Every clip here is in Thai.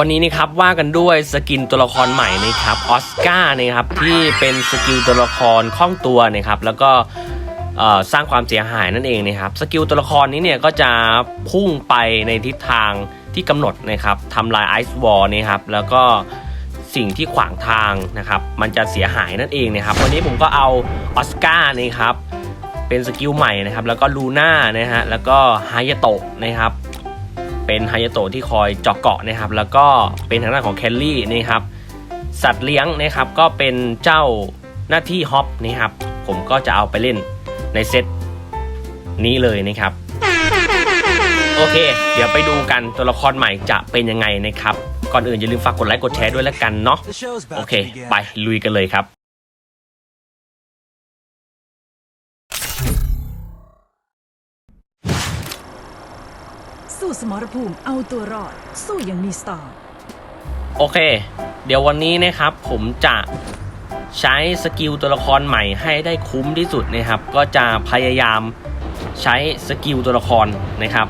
วันนี้นะครับว่ากันด้วยสกินตัวละครใหม่นะครับออสการ์นะครับที่เป็นสกิลตัวละครคล่องตัวนะครับแล้วก็สร้างความเสียหายนั่นเองนะครับสกิลตัวละครนี้เนี่ยก็จะพุ่งไปในทิศทางที่กำหนดนะครับทำลายไอซ์วอลนะครับแล้วก็สิ่งที่ขวางทางนะครับมันจะเสียหายนั่นเองนะครับวันนี้ผมก็เอาออสการ์นะครับเป็นสกิลใหม่นะครับแล้วก็ลูน่านะฮะแล้วก็ไฮยาโตะนะครับ เป็นไฮยาโตะที่คอยเจาะเกาะนะครับ แล้วก็เป็นทางด้านของแคลรี่นะครับ สัตว์เลี้ยงนะครับก็เป็นเจ้าหน้าที่ฮอปนะครับ ผมก็จะเอาไปเล่นในเซตนี้เลยนะครับ โอเค เดี๋ยวไปดูกันตัวละครใหม่จะเป็นยังไงนะครับ ก่อนอื่นอย่าลืมฝากกดไลค์กดแชร์ด้วยแล้วกันเนาะโอเค ไปลุยกันเลยครับ สู้สมรภูมิเอาตัวรอด สู้อย่างมีสไตล์โอเค เดี๋ยววันนี้นะครับผมจะใช้สกิลตัวละครใหม่ให้ได้คุ้มที่สุดนะครับ ก็จะพยายามใช้สกิลตัวละครนะครับ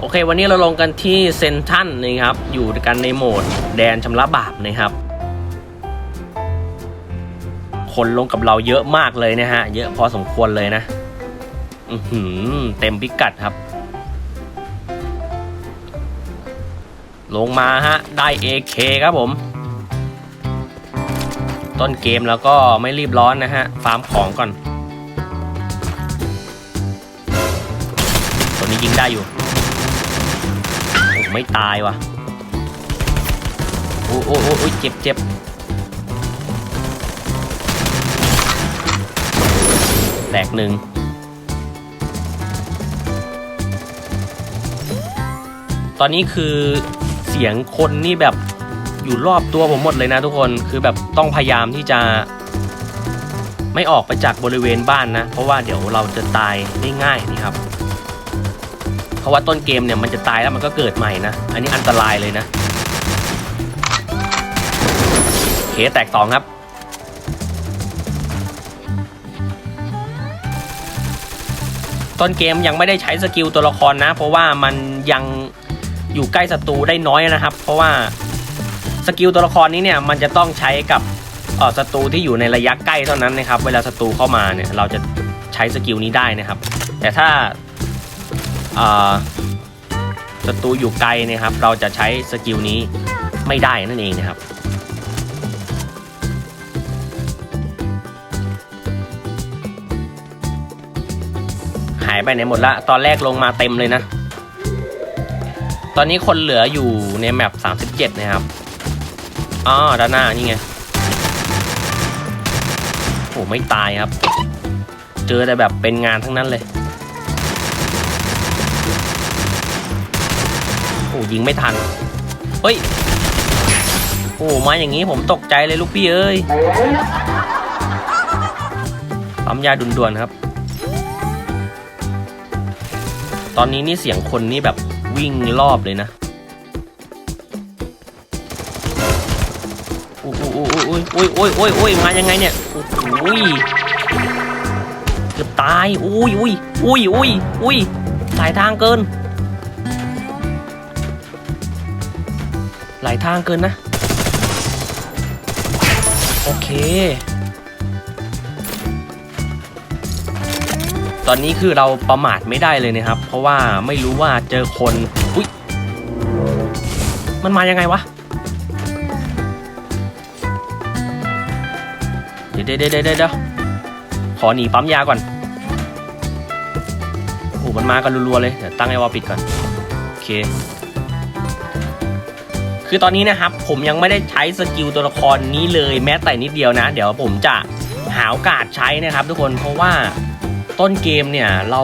โอเค วันนี้เราลงกันที่เซนทันนะครับ อยู่กันในโหมดแดนชำระบาปนะครับ คนลงกับเราเยอะมากเลยนะฮะ เยอะพอสมควรเลยนะ อืเต็มพิกัดครับ ลงมาฮะ ได้ AK ครับผม ต้นเกมแล้วก็ไม่รีบร้อนนะฮะ ฟาร์มของก่อน ตัวนี้ยิงได้อยู่โอ้ไม่ตายว่ะ โอ้โอ้โอ้เจ็บเจ็บแตกหนึ่งตอนนี้คือ เสียงคนนี่แบบอยู่รอบตัวผมหมดเลยนะทุกคนคือแบบต้องพยายามที่จะไม่ออกไปจากบริเวณบ้านนะ เพราะว่าเดี๋ยวเราจะตายได้ง่ายนี่ครับ เพราะว่าต้นเกมเนี่ยมันจะตายแล้วมันก็เกิดใหม่นะ อันนี้อันตรายเลยนะเคแตกสองครับ ต้นเกมยังไม่ได้ใช้สกิลตัวละครนะ เพราะว่ามันยัง อยู่ใกล้ศัตรูได้น้อยนะครับ เพราะว่าสกิลตัวละครนี้เนี่ยมันจะต้องใช้กับศัตรูที่อยู่ในระยะใกล้เท่านั้นนะครับ เวลาศัตรูเข้ามาเนี่ยเราจะใช้สกิลนี้ได้นะครับ แต่ถ้าศัตรูอยู่ไกลนะครับ เราจะใช้สกิลนี้ไม่ได้นั่นเองนะครับหายไปไหนหมดละตอนแรกลงมาเต็มเลยนะ ตอนนี้คนเหลืออยู่ในแมป37 นะครับอ๋อด้านหน้านี่ไง โอ้ไม่ตายครับ เจอแต่แบบเป็นงานทั้งนั้นเลย โอ้ยิงไม่ทัน เฮ้ย โอ้มาอย่างนี้ผมตกใจเลยลูกพี่เอ้ยปั๊มยาด่วนๆครับ ตอนนี้นี่เสียงคนนี่แบบ วิ่งรอบเลยนะโอุ้ยอุ้ยโอ้ยโอ้ยอุ้ยอุ้ยมายังไงเนี่ยโอ้ยเกือบตายโอ้ยโอ้ยโอ้ยโอ้ยอุ้ยหลายทางเกิน หลายทางเกินนะ โอเค ตอนนี้คือเราประมาทไม่ได้เลยนะครับ เพราะว่าไม่รู้ว่าเจอคนอุ้ยมันมายังไงวะเดี๋ยวเดี๋ยวเดี๋ยวเดี๋ยวขอหนีปั๊มยาก่อนโอ้มันมากันรัวๆเลยเดี๋ยวตั้งไอวอลปิดก่อนโอเค คือตอนนี้นะครับ ผมยังไม่ได้ใช้สกิลตัวละครนี้เลยแม้แต่นิดเดียวนะ เดี๋ยวผมจะหาโอกาสใช้นะครับ ทุกคนเพราะว่า ต้นเกมเนี่ยเรา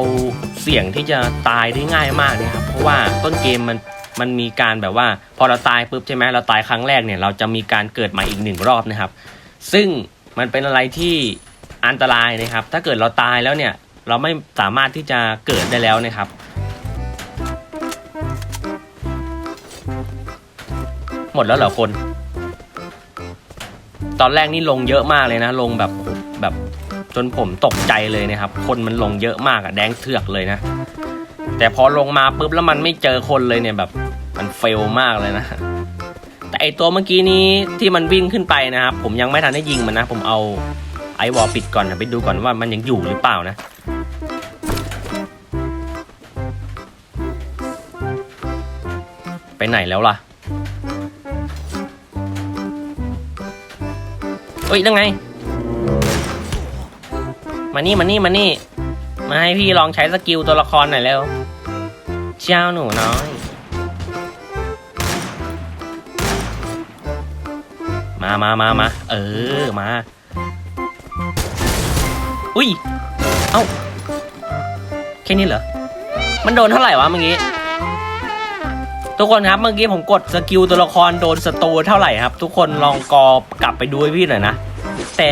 เสี่ยงที่จะตายได้ง่ายมากนะครับ เพราะว่าต้นเกมมันมันมีการแบบว่า พอเราตายปุ๊บใช่ไหมเราตายครั้งแรกเนี่ยเราจะมีการเกิดใหม่อีกหนึ่งรอบนะครับ ซึ่งมันเป็นอะไรที่อันตรายนะครับ ถ้าเกิดเราตายแล้วเนี่ยเราไม่สามารถที่จะเกิดได้แล้วนะครับหมดแล้วเหรอคน ตอนแรกนี่ลงเยอะมากเลยนะ ลงแบบแบบ จนผมตกใจเลยนะครับ คนมันลงเยอะมากอะแดงเถือกเลยนะ แต่พอลงมาปุ๊บแล้วมันไม่เจอคนเลยเนี่ยแบบมันเฟลมากเลยนะ แต่ไอตัวเมื่อกี้นี้ที่มันวิ่งขึ้นไปนะครับ ผมยังไม่ทันได้ยิงมันนะ ผมเอาไอวอลปิดก่อนนะไปดูก่อนว่ามันยังอยู่หรือเปล่านะไปไหนแล้วล่ะ เอ้ย นั่งไง มานี่มานี่มานี่ มาให้พี่ลองใช้สกิลตัวละครหน่อยเร็ว เจ้าหนูน้อย มามามามา เออ มา อุ้ย เอ้า แค่นี้เหรอ มันโดนเท่าไหร่วะเมื่อกี้ ทุกคนครับ เมื่อกี้ผมกดสกิลตัวละครโดนศัตรูเท่าไหร่ครับ ทุกคนลองกอกลับไปดูให้พี่หน่อยนะ แต่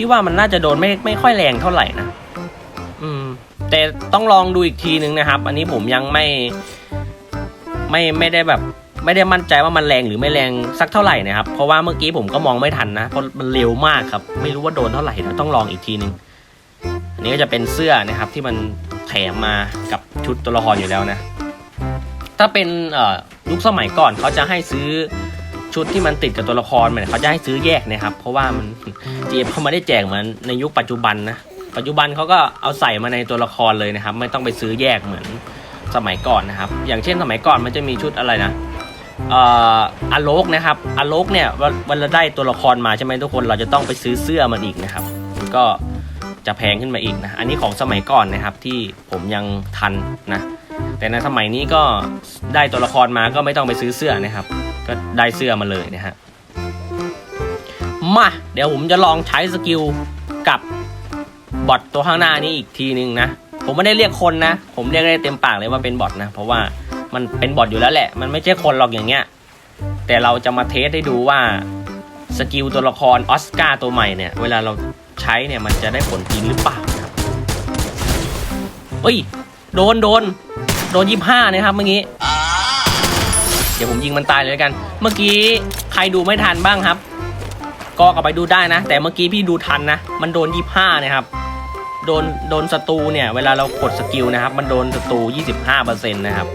พี่ว่ามันน่าจะโดนไม่ไม่ค่อยแรงเท่าไหร่นะ อืม แต่ต้องลองดูอีกทีนึงนะครับ อันนี้ผมยังไม่ ไม่ไม่ได้แบบ ไม่ได้มั่นใจว่ามันแรงหรือไม่แรงสักเท่าไหร่นะครับ เพราะว่าเมื่อกี้ผมก็มองไม่ทันนะ เพราะมันเร็วมากครับ ไม่รู้ว่าโดนเท่าไหร่เดี๋ยวต้องลองอีกทีนึง อันนี้ก็จะเป็นเสื้อนะครับที่มันแถมมากับชุดตัวละครอยู่แล้วนะ ถ้าเป็นเอ่อยุคสมัยก่อนเขาจะให้ซื้อ ชุดที่มันติดกับตัวละครเหมือนเขาจะให้ซื้อแยกนะครับ เพราะว่ามันเจมเขาไม่ได้แจกเหมือนในยุคปัจจุบันนะปัจจุบันเขาก็เอาใส่มาในตัวละครเลยนะครับ ไม่ต้องไปซื้อแยกเหมือนสมัยก่อนนะครับ อย่างเช่นสมัยก่อนมันจะมีชุดอะไรนะเอ่ออโลกนะครับอโลกเนี่ยวันเราได้ตัวละครมาใช่ไหมทุกคนเราจะต้องไปซื้อเสื้อมันอีกนะครับ ก็จะแพงขึ้นมาอีกนะ อันนี้ของสมัยก่อนนะครับที่ผมยังทันนะ แต่ในสมัยนี้ก็ได้ตัวละครมาก็ไม่ต้องไปซื้อเสื้อนะครับ ก็ได้เสื้อมาเลยนะฮะมาเดี๋ยวผมจะลองใช้สกิลกับบอทตัวข้างหน้านี้อีกทีนึงนะ ผมไม่ได้เรียกคนนะ ผมเรียกได้เต็มปากเลยว่าเป็นบอทนะ เพราะว่ามันเป็นบอทอยู่แล้วแหละ มันไม่ใช่คนหรอกอย่างเงี้ย แต่เราจะมาเทสให้ดูว่าสกิลตัวละครออสการ์ตัวใหม่เนี่ย เวลาเราใช้เนี่ยมันจะได้ผลจริงหรือเปล่าครับเฮ้ย โดนโดน โดนยี่ห้านะครับเมื่อกี้ เดี๋ยวผมยิงมันตายเลยแล้วกัน เมื่อกี้ใครดูไม่ทันบ้างครับ ก็กลับไปดูได้นะ แต่เมื่อกี้พี่ดูทันนะ มันโดนยี่ห้านะครับ โดนโดนศัตรูเนี่ย เวลาเรากดสกิลนะครับ มันโดนศัตรู25%นะครับ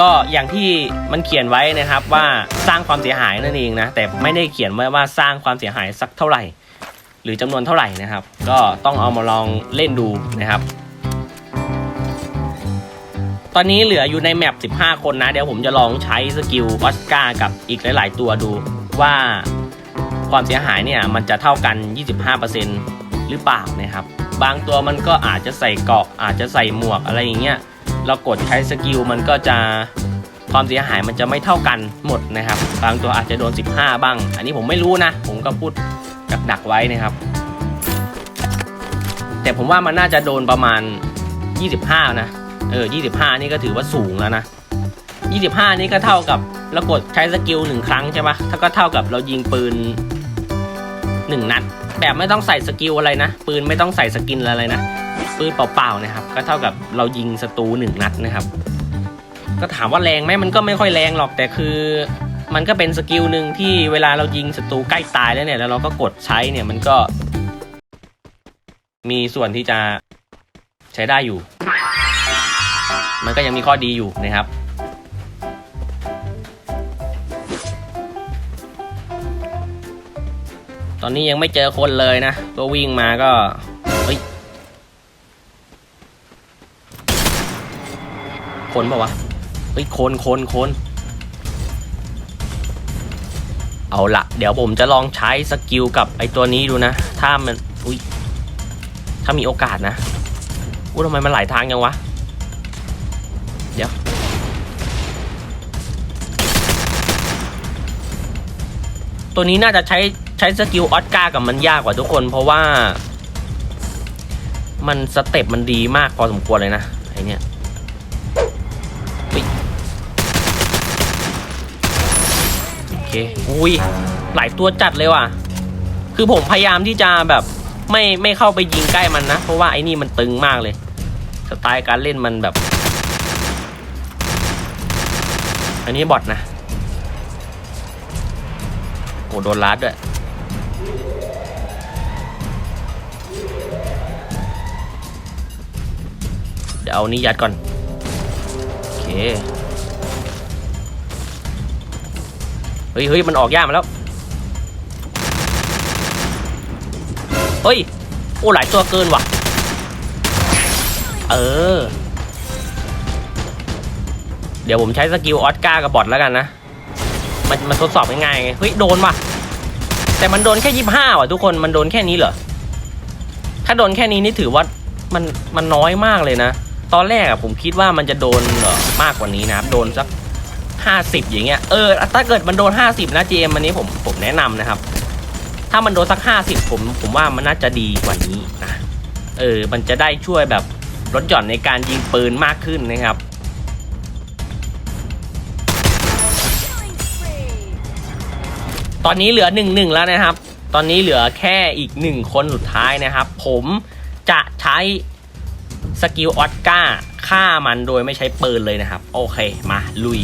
ก็อย่างที่มันเขียนไว้นะครับว่าสร้างความเสียหายนั่นเองนะ แต่ไม่ได้เขียนไว้ว่าสร้างความเสียหายสักเท่าไหร่ หรือจำนวนเท่าไหร่นะครับ ก็ต้องเอามาลองเล่นดูนะครับ ตอนนี้เหลืออยู่ในแมป15 คนนะ เดี๋ยวผมจะลองใช้สกิลออสการ์กับอีกหลาย ๆ ตัวดูว่าความเสียหายเนี่ยมันจะเท่ากัน 25%หรือเปล่านะครับ บางตัวมันก็อาจจะใส่เกาะอาจจะใส่หมวกอะไรอย่างเงี้ย เรากดใช้สกิลมันก็จะความเสียหายมันจะไม่เท่ากันหมดนะครับ บางตัวอาจจะโดน 15 บ้าง อันนี้ผมไม่รู้นะ ผมก็พูดดักๆไว้นะครับ แต่ผมว่ามันน่าจะโดนประมาณ 25 นะ เออ 25 นี่ก็ถือว่าสูงแล้วนะ 25 นี่ก็เท่ากับเรากดใช้สกิลหนึ่งครั้งใช่ปะถ้าก็เท่ากับเรายิงปืนหนึ่งนัด แบบไม่ต้องใส่สกิลอะไรนะ ปืนไม่ต้องใส่สกินอะไรนะ ปืนเปล่าๆนะครับ ก็เท่ากับเรายิงศัตรูหนึ่งนัดนะครับ ก็ถามว่าแรงไหมมันก็ไม่ค่อยแรงหรอกแต่คือมันก็เป็นสกิลหนึ่งที่เวลาเรายิงศัตรูใกล้ตายแล้วเนี่ยแล้วเราก็กดใช้เนี่ยมันก็ มีส่วนที่จะใช้ได้อยู่ มันก็ยังมีข้อดีอยู่นะครับ ตอนนี้ยังไม่เจอคนเลยนะก็วิ่งมาก็เฮ้ยคนปะวะเฮ้ยคนคนคนเอาละเดี๋ยวผมจะลองใช้สกิลกับไอตัวนี้ดูนะ ถ้ามัน อุ้ย ถ้ามีโอกาสนะอู้ทำไมมันหลายทางยังวะ ตัวนี้น่าจะใช้ใช้สกิลออสการ์กับมันยากกว่าทุกคน เพราะว่า มันสเต็ปมันดีมากพอสมควรเลยนะไอเนี้ยเฮ้ยโอเคอุ้ยหลายตัวจัดเลยว่ะ คือผมพยายามที่จะแบบไม่ไม่เข้าไปยิงใกล้มันนะ เพราะว่าไอ้นี่มันตึงมากเลย สไตล์การเล่นมันแบบ อันนี้บอทนะ โหโดนลัดด้วยเดี๋ยวเอานี้ยัดก่อน โอเค เฮ้ยเฮ้ยมันออกยากมาแล้ว เฮ้ย โอ้ หลายตัวเกินว่ะ เออ เดี๋ยวผมใช้สกิลออสการ์กับบอทแล้วกันนะ มันมันทดสอบง่ายๆไงเฮ้ยโดนว่ะแต่มันโดนแค่ยี่ห้าว่ะทุกคนมันโดนแค่นี้เหรอถ้าโดนแค่นี้นี่ถือว่ามันมันน้อยมากเลยนะ ตอนแรกอะผมคิดว่ามันจะโดนเออมากกว่านี้นะครับโดนสักห้าสิบอย่างเงี้ยเออถ้าเกิดมันโดนห้าสิบนะเจมอันนี้ผมผมแนะนำนะครับ ถ้ามันโดนสักห้าสิบผมผมว่ามันน่าจะดีกว่านี้นะเออมันจะได้ช่วยแบบลดหย่อนในการยิงปืนมากขึ้นนะครับ ตอนนี้เหลือหนึ่งหนึ่งแล้วนะครับ ตอนนี้เหลือแค่อีกหนึ่งคนสุดท้ายนะครับ ผมจะใช้สกิลออสการ์ฆ่ามันโดยไม่ใช้ปืนเลยนะครับ โอเคมาลุย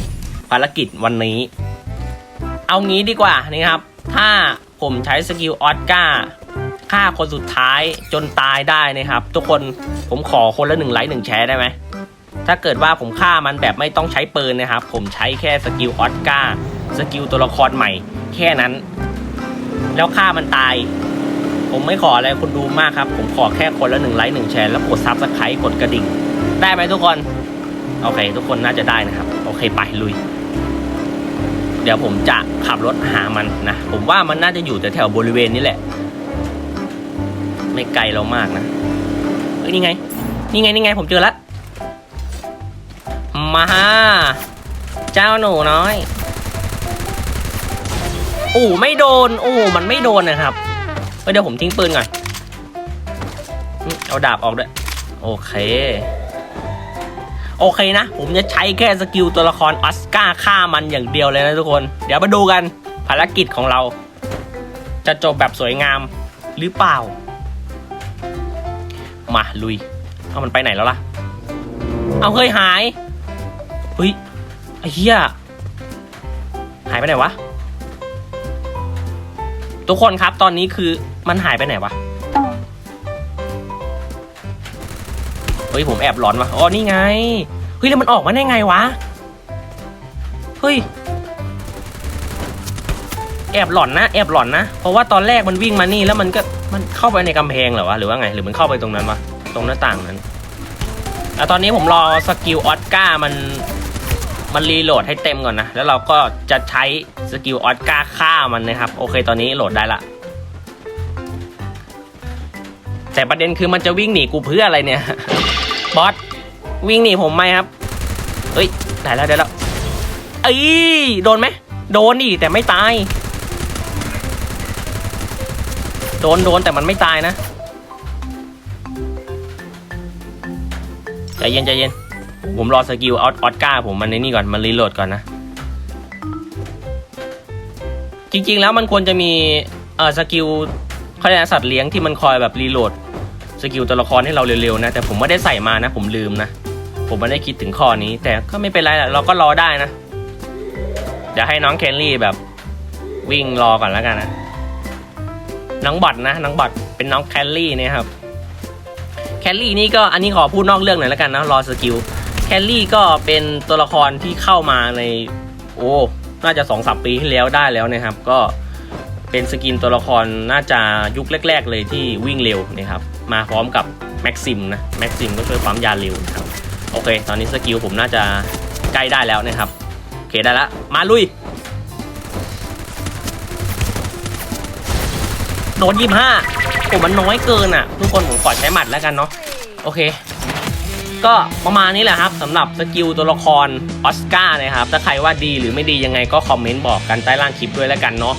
ภารกิจวันนี้ เอางี้ดีกว่านะครับ ถ้าผมใช้สกิลออสการ์ฆ่าคนสุดท้ายจนตายได้นะครับ ทุกคนผมขอคนละหนึ่งไลค์หนึ่งแชร์ได้ไหมถ้าเกิดว่าผมฆ่ามันแบบไม่ต้องใช้ปืนนะครับ ผมใช้แค่สกิลออสการ์ สกิลตัวละครใหม่ แค่นั้น แล้วฆ่ามันตาย ผมไม่ขออะไรคุณดูมากครับ ผมขอแค่คนละหนึ่งไลค์หนึ่งแชร์แล้วกดซับสไครต์กดกระดิ่ง ได้ไหมทุกคน โอเค ทุกคนน่าจะได้นะครับ โอเคไปลุย เดี๋ยวผมจะขับรถหามันนะ ผมว่ามันน่าจะอยู่แถวๆบริเวณนี้แหละ ไม่ไกลเรามากนะเอ้ยนี่ไง นี่ไงนี่ไง ผมเจอแล้วมาฮะเจ้าหนูน้อย โอ้ไม่โดน โอ้มันไม่โดนนะครับเเดี๋ยวผมทิ้งปืนก่อนเอาดาบออกด้วย โอเค โอเคนะ ผมจะใช้แค่สกิลตัวละครออสการ์ฆ่ามันอย่างเดียวเลยนะทุกคน เดี๋ยวมาดูกันภารกิจของเรา จะจบแบบสวยงามหรือเปล่า มาลุย เอามันไปไหนแล้วล่ะ เอาเฮ้ยหายเฮ้ยไอ้เหี้ยหายไปไหนวะ ทุกคนครับตอนนี้คือมันหายไปไหนวะ เฮ้ยผมแอบหลอนวะอ๋อนี่ไง เฮ้ยแล้วมันออกมาได้ไงวะ เฮ้ย แอบหลอนนะแอบหลอนนะ เพราะว่าตอนแรกมันวิ่งมานี่แล้วมันก็มันเข้าไปในกำแพงเหรอวะหรือว่าไงหรือมันเข้าไปตรงนั้นวะตรงหน้าต่างนั้นอะตอนนี้ผมรอสกิลออสการ์มัน มันรีโหลดให้เต็มก่อนนะ แล้วเราก็จะใช้สกิลออสการ์ฆ่ามันนะครับ โอเคตอนนี้โหลดได้ละ แต่ประเด็นคือมันจะวิ่งหนีกูเพื่ออะไรเนี่ย บอสวิ่งหนีผมไหมครับเฮ้ยได้แล้วได้แล้วเอ้ยโดนไหมโดนดิแต่ไม่ตาย โดนโดนแต่มันไม่ตายนะใจเย็นใจเย็น ผมรอสกิลออออสการ์ผมมันในนี่ก่อน มันรีโหลดก่อนนะ จริง ๆ แล้วมันควรจะมีเอ่อสกิลเขาเรียกสัตว์เลี้ยงที่มันคอยแบบรีโหลดสกิลตัวละครให้เราเร็วๆนะ แต่ผมไม่ได้ใส่มานะ ผมลืมนะ ผมไม่ได้คิดถึงข้อนี้ แต่ก็ไม่เป็นไรแหละเราก็รอได้นะ เดี๋ยวให้น้องแคนลี่แบบวิ่งรอก่อนแล้วกันนะน้องบอทนะน้องบอทเป็นน้องแคนลี่นะครับแคลรี่นี่ก็อันนี้ขอพูดนอกเรื่องหน่อยแล้วกันนะรอสกิล แคลรี่ก็เป็นตัวละครที่เข้ามาในโอ้น่าจะสองสามปีที่แล้วได้แล้วนะครับ ก็เป็นสกินตัวละครน่าจะยุคแรก ๆ เลยที่วิ่งเร็วนะครับ มาพร้อมกับแม็กซิมนะแม็กซิมก็ช่วยความยาเร็วนะครับ โอเค ตอนนี้สกิลผมน่าจะใกล้ได้แล้วนะครับ โอเคได้ละมาลุย โดนยี่ห้าโอ้มันน้อยเกินอะ ทุกคนผมขอใช้หมัดแล้วกันเนาะโอเค ก็ประมาณนี้แหละครับสำหรับสกิลตัวละครออสการ์นะครับ ถ้าใครว่าดีหรือไม่ดียังไงก็คอมเมนต์บอกกันใต้ล่างคลิปด้วยแล้วกันเนาะ